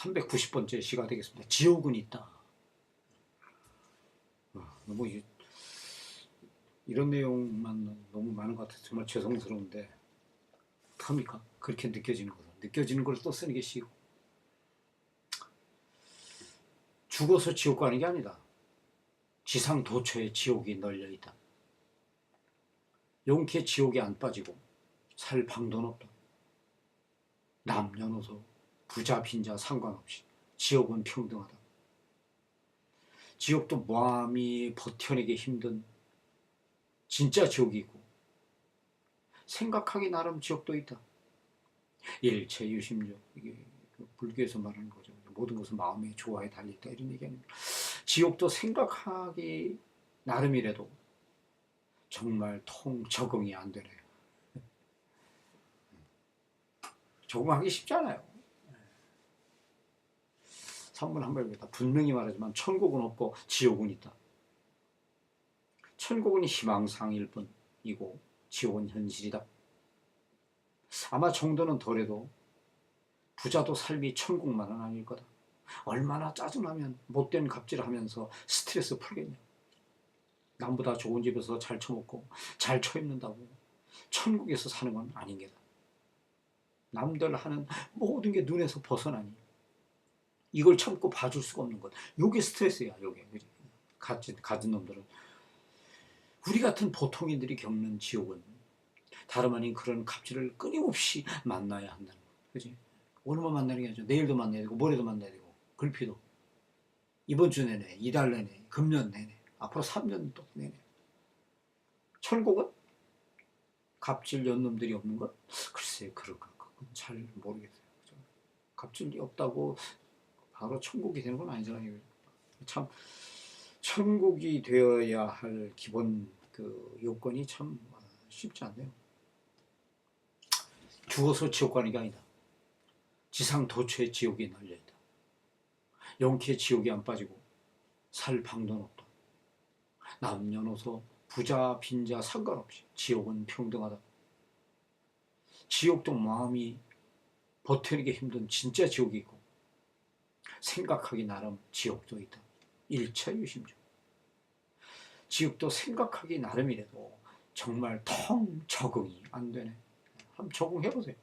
390번째 시가 되겠습니다. 지옥은 있다. 어, 너무 이, 이런 내용만 너무 많은 것 같아서 정말 죄송스러운데 어떡합니까? 그렇게 느껴지는 거죠. 느껴지는 걸 또 쓰는 게 쉬고 죽어서 지옥 가는 게 아니다. 지상 도처에 지옥이 널려 있다. 용케 지옥에 안 빠지고 살 방도는 없다. 남녀노소 부자 빈자 상관없이 지옥은 평등하다. 지옥도 마음이 버텨내기 힘든 진짜 지옥이 있고 생각하기 나름 지옥도 있다. 일체 유심조 이게 그 불교에서 말하는 거죠. 모든 것은 마음의 조화에 달려 있다 이런 얘기 아닙니까? 지옥도 생각하기 나름이라도 정말 통 적응이 안 되네요. 적응하기 쉽잖아요. 3분 한 발입니다. 분명히 말하지만 천국은 없고 지옥은 있다. 천국은 희망상일 뿐이고 지옥은 현실이다. 아마 정도는 덜해도 부자도 삶이 천국만은 아닐 거다. 얼마나 짜증나면 못된 갑질하면서 스트레스 풀겠냐. 남보다 좋은 집에서 잘 처먹고 잘 처입는다고 천국에서 사는 건 아닌 게다. 남들 하는 모든 게 눈에서 벗어나니 이걸 참고 봐줄 수가 없는 것. 요게 스트레스야, 요게. 가진, 가진 놈들은. 우리 같은 보통인들이 겪는 지옥은 다름 아닌 그런 갑질을 끊임없이 만나야 한다는 거. 그지? 오늘만 만나는 게 아니죠. 내일도 만나야 되고, 모레도 만나야 되고, 글피도. 이번 주 내내, 이달 내내, 금년 내내, 앞으로 3년 또 내내. 천국은? 갑질 연놈들이 없는 것? 글쎄, 그럴까. 그건 잘 모르겠어요. 갑질이 없다고 바로 천국이 되는 건 아니잖아요. 참 천국이 되어야 할 기본 그 요건이 참 쉽지 않네요. 죽어서 지옥 가는 게 아니다. 지상 도처에 지옥이 널려 있다. 영키에 지옥이 안 빠지고 살 방도는 없다. 남녀노소 부자 빈자 상관없이 지옥은 평등하다. 지옥도 마음이 버티기 힘든 진짜 지옥이 있고 생각하기 나름 지옥도 있다. 일차 유심조. 지옥도 생각하기 나름이라도 정말 통 적응이 안 되네. 한번 적응해 보세요.